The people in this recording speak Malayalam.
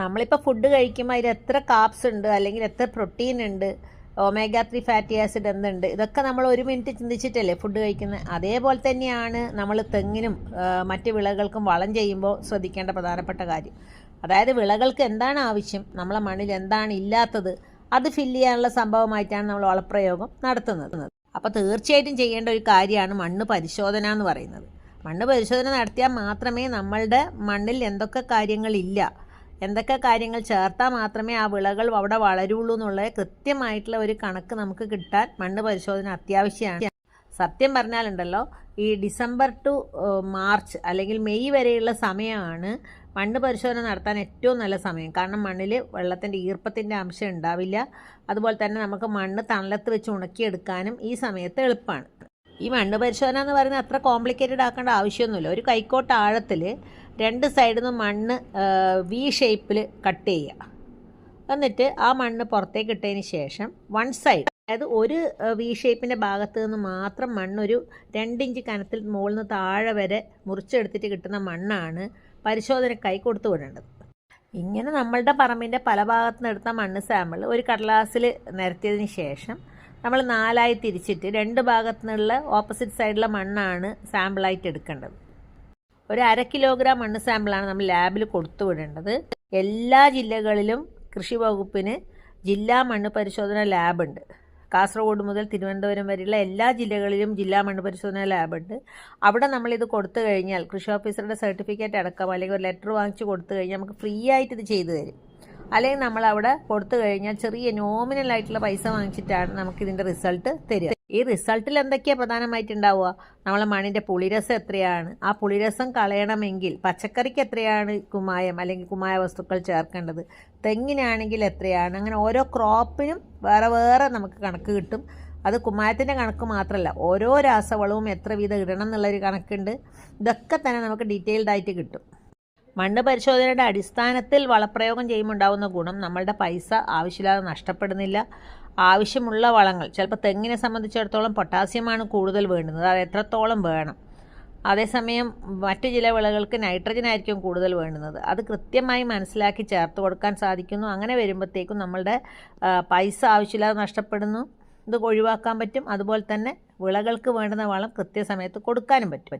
നമ്മളിപ്പോൾ ഫുഡ് കഴിക്കുമ്പോൾ അതിൽ എത്ര കാപ്സ് ഉണ്ട് അല്ലെങ്കിൽ എത്ര പ്രോട്ടീൻ ഉണ്ട് ഒമേഗ ത്രീ ഫാറ്റി ആസിഡ് എന്തുണ്ട് ഇതൊക്കെ നമ്മൾ ഒരു മിനിറ്റ് ചിന്തിച്ചിട്ടല്ലേ ഫുഡ് കഴിക്കുന്നത് അതേപോലെ തന്നെയാണ് നമ്മൾ തെങ്ങിനും മറ്റ് വിളകൾക്കും വളം ചെയ്യുമ്പോൾ ശ്രദ്ധിക്കേണ്ട പ്രധാനപ്പെട്ട കാര്യം. അതായത് വിളകൾക്ക് എന്താണ് ആവശ്യം നമ്മളെ മണ്ണിൽ എന്താണ് ഇല്ലാത്തത് അത് ഫില്ല് ചെയ്യാനുള്ള സംഭവമായിട്ടാണ് നമ്മൾ വളപ്രയോഗം നടത്തുന്നത്. അപ്പോൾ തീർച്ചയായിട്ടും ചെയ്യേണ്ട ഒരു കാര്യമാണ് മണ്ണ് പരിശോധന എന്ന് പറയുന്നത്. മണ്ണ് പരിശോധന നടത്തിയാൽ മാത്രമേ നമ്മളുടെ മണ്ണിൽ എന്തൊക്കെ കാര്യങ്ങളില്ല എന്തൊക്കെ കാര്യങ്ങൾ ചേർത്താൽ മാത്രമേ ആ വിളകൾ അവിടെ വളരുള്ളൂ എന്നുള്ള കൃത്യമായിട്ടുള്ള ഒരു കണക്ക് നമുക്ക് കിട്ടാൻ മണ്ണ് പരിശോധന അത്യാവശ്യമാണ്. സത്യം പറഞ്ഞാലുണ്ടല്ലോ ഈ ഡിസംബർ ടു മാർച്ച് അല്ലെങ്കിൽ മെയ് വരെയുള്ള സമയമാണ് മണ്ണ് പരിശോധന നടത്താൻ ഏറ്റവും നല്ല സമയം. കാരണം മണ്ണിൽ വെള്ളത്തിന്റെ ഈർപ്പത്തിന്റെ അംശം ഉണ്ടാവില്ല. അതുപോലെ തന്നെ നമുക്ക് മണ്ണ് തണലത്ത് വെച്ച് ഉണക്കിയെടുക്കാനും ഈ സമയത്ത് എളുപ്പമാണ്. ഈ മണ്ണ് പരിശോധന എന്ന് പറയുന്നത് അത്ര കോംപ്ലിക്കേറ്റഡ് ആക്കേണ്ട ആവശ്യമൊന്നുമില്ല. ഒരു കൈക്കോട്ട് ആഴത്തിൽ രണ്ട് സൈഡിൽ നിന്ന് മണ്ണ് വി ഷേപ്പിൽ കട്ട് ചെയ്യുക എന്നിട്ട് ആ മണ്ണ് പുറത്തേക്ക് ഇട്ടതിന് ശേഷം വൺ സൈഡ് അതായത് ഒരു വി ഷേപ്പിന്റെ ഭാഗത്ത് നിന്ന് മാത്രം മണ്ണൊരു രണ്ടിഞ്ച് കനത്തിൽ മുകളിൽ നിന്ന് താഴെ വരെ മുറിച്ചെടുത്തിട്ട് കിട്ടുന്ന മണ്ണാണ് പരിശോധനക്കായി കൊടുത്തു വിടേണ്ടത്. ഇങ്ങനെ നമ്മളുടെ പറമ്പിന്റെ പല ഭാഗത്തുനിന്ന് എടുത്ത മണ്ണ് സാമ്പിൾ ഒരു കടലാസിൽ നിരത്തിയതിന് ശേഷം നമ്മൾ നാലായി തിരിച്ചിട്ട് രണ്ട് ഭാഗത്തു നിന്നുള്ള ഓപ്പോസിറ്റ് സൈഡിലെ മണ്ണാണ് സാമ്പിളായിട്ട് എടുക്കേണ്ടത്. ഒരു അര കിലോഗ്രാം മണ്ണ് സാമ്പിളാണ് നമ്മൾ ലാബിൽ കൊടുത്തു വിടേണ്ടത്. എല്ലാ ജില്ലകളിലും കൃഷി വകുപ്പിന് ജില്ലാ മണ്ണ് പരിശോധന ലാബുണ്ട് കാസർഗോഡ് മുതൽ തിരുവനന്തപുരം വരെയുള്ള എല്ലാ ജില്ലകളിലും ജില്ലാ മണ്ണ് പരിശോധന ലാബുണ്ട് അവിടെ നമ്മളിത് കൊടുത്തു കഴിഞ്ഞാൽ കൃഷി ഓഫീസറുടെ സർട്ടിഫിക്കറ്റ് അടക്കം അല്ലെങ്കിൽ ഒരു ലെറ്റർ വാങ്ങിച്ച് കൊടുത്തു കഴിഞ്ഞാൽ നമുക്ക് ഫ്രീ ആയിട്ട് ഇത് ചെയ്തു തരും. അല്ലെങ്കിൽ നമ്മൾ അവിടെ കൊടുത്തു കഴിഞ്ഞാൽ ചെറിയ നോമിനൽ ആയിട്ടുള്ള പൈസ വാങ്ങിച്ചിട്ടാണ് നമുക്ക് ഇതിന്റെ റിസൾട്ട് തരിക. ഈ റിസൾട്ടിൽ എന്തൊക്കെയാണ് പ്രധാനമായിട്ട് ഉണ്ടാവുക നമ്മളെ മണ്ണിന്റെ പുളിരസം എത്രയാണ്? ആ പുളിരസം കളയണമെങ്കിൽ പച്ചക്കറിക്ക് എത്രയാണ് കുമായം അല്ലെങ്കിൽ കുമായ വസ്തുക്കൾ ചേർക്കേണ്ടത്? തെങ്ങിനാണെങ്കിൽ എത്രയാണ്? അങ്ങനെ ഓരോ ക്രോപ്പിനും വേറെ വേറെ നമുക്ക് കണക്ക് കിട്ടും. അത് കുമ്മായത്തിന്റെ കണക്ക് മാത്രമല്ല ഓരോ രാസവളവും എത്ര വീതം ഇടണം എന്നുള്ളൊരു കണക്കുണ്ട്. ഇതൊക്കെ തന്നെ നമുക്ക് ഡീറ്റെയിൽഡായിട്ട് കിട്ടും. മണ്ണ് പരിശോധനയുടെ അടിസ്ഥാനത്തിൽ വളപ്രയോഗം ചെയ്യുമ്പോൾ ഉണ്ടാകുന്ന ഗുണം നമ്മളുടെ പൈസ ആവശ്യമില്ലാതെ നഷ്ടപ്പെടുന്നില്ല. ആവശ്യമുള്ള വളങ്ങൾ ചിലപ്പോൾ തെങ്ങിനെ സംബന്ധിച്ചിടത്തോളം പൊട്ടാസ്യമാണ് കൂടുതൽ വേണ്ടുന്നത് അത് എത്രത്തോളം വേണം. അതേസമയം മറ്റു ചില വിളകൾക്ക് നൈട്രജൻ ആയിരിക്കും കൂടുതൽ വേണ്ടുന്നത്. അത് കൃത്യമായി മനസ്സിലാക്കി ചേർത്ത് കൊടുക്കാൻ സാധിക്കുന്നു. അങ്ങനെ വരുമ്പോഴത്തേക്കും നമ്മളുടെ പൈസ ആവശ്യമില്ലാതെ നഷ്ടപ്പെടുന്നു. ഇത് ഒഴിവാക്കാൻ പറ്റും. അതുപോലെ തന്നെ വിളകൾക്ക് വേണ്ടുന്ന വളം കൃത്യസമയത്ത് കൊടുക്കാനും പറ്റും.